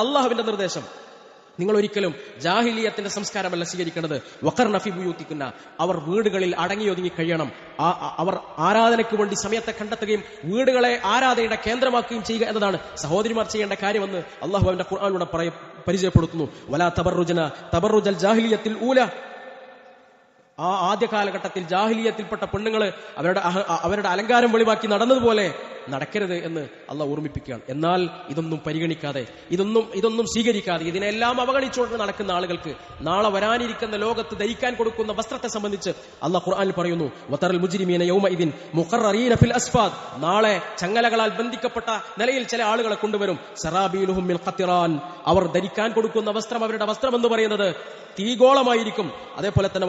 അള്ളാഹുവിന്റെ നിർദ്ദേശം. നിങ്ങൾ ഒരിക്കലും ജാഹിലിയത്തിന്റെ സംസ്കാരമല്ല സ്വീകരിക്കേണ്ടത്. വക്കർ നഫി ബുയൂത്തിക്കുന്ന. അവർ വീടുകളിൽ അടങ്ങി ഒതുങ്ങി കഴിയണം അവർ ആരാധനയ്ക്ക് വേണ്ടി സമയത്തെ കണ്ടെത്തുകയും വീടുകളെ ആരാധനയുടെ കേന്ദ്രമാക്കുകയും ചെയ്യുക എന്നതാണ് സഹോദരിമാർ ചെയ്യേണ്ട കാര്യമെന്ന് അള്ളാഹു അവന്റെ ഖുർആാനിലൂടെ പറയ പരിചയപ്പെടുത്തുന്നു. വലാ തബറുജന തബറുജൽ ജാഹിലിയത്തിൽ ഊല. ആ ആദ്യ കാലഘട്ടത്തിൽ ജാഹിലിയത്തിൽപ്പെട്ട പെണ്ണുങ്ങൾ അവരുടെ അവരുടെ അലങ്കാരം വെളിവാക്കി നടന്നതുപോലെ നടക്കരുത് എന്ന് അള്ള ഓർമ്മിപ്പിക്കുകയാണ്. എന്നാൽ ഇതൊന്നും പരിഗണിക്കാതെ ഇതൊന്നും ഇതൊന്നും സ്വീകരിക്കാതെ ഇതിനെല്ലാം അവഗണിച്ചുകൊണ്ട് നടക്കുന്ന ആളുകൾക്ക് നാളെ വരാനിരിക്കുന്ന ലോകത്ത് ധരിക്കാൻ കൊടുക്കുന്ന വസ്ത്രത്തെ സംബന്ധിച്ച് അള്ളാഹ് ഖുർആനിൽ പറയുന്നു വത്തറൽ മുജ്രിമീന യൗമ ഇതിൻ ഫിൽ അസ്ഫാദ്. നാളെ ചങ്ങലകളാൽ ബന്ധിക്കപ്പെട്ട നിലയിൽ ചില ആളുകളെ കൊണ്ടുവരും. സറാബീലുഹും അവർ ധരിക്കാൻ കൊടുക്കുന്ന വസ്ത്രം അവരുടെ വസ്ത്രം എന്ന് പറയുന്നത് തീഗോളമായിരിക്കും. അതേപോലെ തന്നെ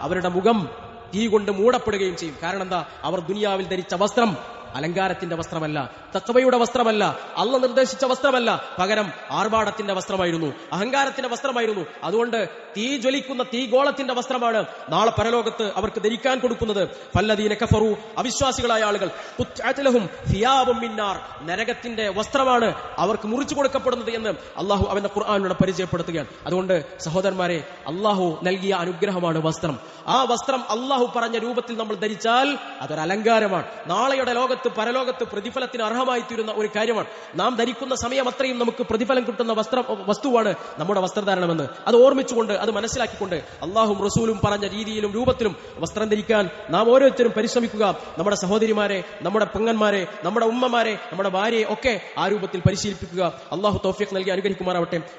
അവരുടെ മുഖം തീ കൊണ്ട് മൂടപ്പെടുകയും ചെയ്യും. കാരണം എന്താ? അവർ ദുനിയാവിൽ ധരിച്ച വസ്ത്രം അലങ്കാരത്തിന്റെ വസ്ത്രമല്ല തക്കവയുടെ വസ്ത്രമല്ല അള്ള നിർദ്ദേശിച്ച വസ്ത്രമല്ല. പകരം ആർഭാടത്തിന്റെ വസ്ത്രമായിരുന്നു അഹങ്കാരത്തിന്റെ വസ്ത്രമായിരുന്നു. അതുകൊണ്ട് തീ ജ്വലിക്കുന്ന തീഗോളത്തിന്റെ വസ്ത്രമാണ് നാളെ പരലോകത്ത് അവർക്ക് ധരിക്കാൻ കൊടുക്കുന്നത്. പല്ലദീന കഫറു അവിശ്വാസികളായ ആളുകൾ. മിന്നാർ നരകത്തിന്റെ വസ്ത്രമാണ് അവർക്ക് മുറിച്ചു കൊടുക്കപ്പെടുന്നത് എന്ന് അള്ളാഹു അവന്റെ ഖുർആാനിലൂടെ പരിചയപ്പെടുത്തുകയാണ്. അതുകൊണ്ട് സഹോദരന്മാരെ അള്ളാഹു നൽകിയ അനുഗ്രഹമാണ് വസ്ത്രം. ആ വസ്ത്രം അള്ളാഹു പറഞ്ഞ രൂപത്തിൽ നമ്മൾ ധരിച്ചാൽ അതൊരു അലങ്കാരമാണ് നാളെയുടെ ലോകത്ത് പരലോകത്ത് പ്രതിഫലത്തിന് അർഹമായി തീരുന്ന ഒരു കാര്യമാണ്. നാം ധരിക്കുന്ന സമയം അത്രയും നമുക്ക് പ്രതിഫലം കിട്ടുന്ന വസ്ത്ര വസ്തുവാണ് നമ്മുടെ വസ്ത്രധാരണമെന്ന്. അത് ഓർമ്മിച്ചുകൊണ്ട് അത് മനസ്സിലാക്കിക്കൊണ്ട് അള്ളാഹും റസൂലും പറഞ്ഞ രീതിയിലും രൂപത്തിലും വസ്ത്രം ധരിക്കാൻ നാം ഓരോരുത്തരും പരിശ്രമിക്കുക. നമ്മുടെ സഹോദരിമാരെ നമ്മുടെ പെങ്ങന്മാരെ നമ്മുടെ ഉമ്മമാരെ നമ്മുടെ ഭാര്യയെ ഒക്കെ ആ രൂപത്തിൽ പരിശീലിപ്പിക്കുക. അള്ളാഹു തൗഫീഖ് നൽകി അനുഗ്രഹിക്കുമാറാവട്ടെ